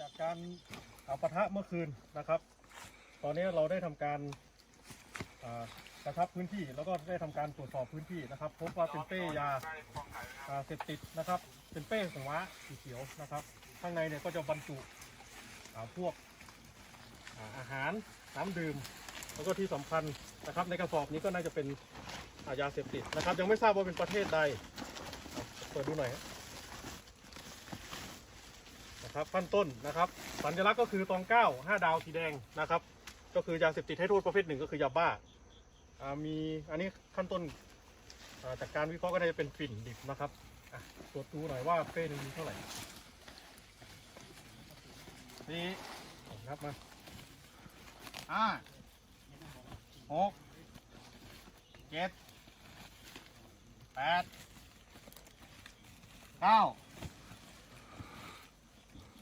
จากการอาปะทะเมื่อคืนนะครับ ตอนนี้เราได้ทำการกระชับพื้นที่แล้วก็ได้ทำการตรวจสอบพื้นที่นะครับ พบว่าเป็นเป้ยาเสพติดนะครับ เป็นเป้สังวะสีเขียวนะครับ ข้างในเนี่ยก็จะบรรจุพวกอาหารน้ำดื่ม แล้วก็ที่สำคัญนะครับ ในกระสอบนี้ก็น่าจะเป็นยาเสพติดนะครับ ยังไม่ทราบว่าเป็นประเทศใดเปิดดูหน่อยฮะ นะครับขั้นต้นนะครับ สัญลักษณ์ก็คือตองเก้าห้าดาวสีแดงนะครับ ก็คือยาเสพติดให้โทษประเภทหนึ่งก็คือยาบ้ามีอันนี้ขั้นต้นจากการวิเคราะห์ก็น่าจะเป็นฝิ่นดิบนะครับตรวจดูหน่อยว่าเป้หนึงมีเท่าไหร่นี่ครับมาห้าหกเจ็ดแปดเก้า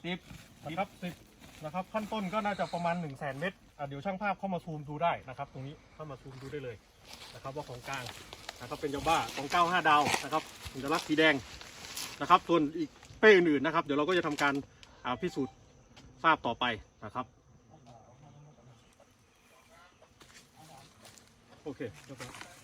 สิบนะครับสิบนะครับขั้นต้นก็น่าจะประมาณ1นึ่งแสนเม็ดอะเดี๋ยวช่างภาพเข้ามาซูมดูได้นะครับตรงนี้เข้ามาซูมดูได้เลยนะครับว่าของกลางนะครับเป็นยาบ้าของเก้าห้าดาวนะครับสัญลักษณ์สีแดงนะครับส่วนอีกเป้อื่นๆนะครับ เดี๋ยวเราก็จะทำการอาพิสูจน์ทราบต่อไปนะครับโอเคเรียบร้อย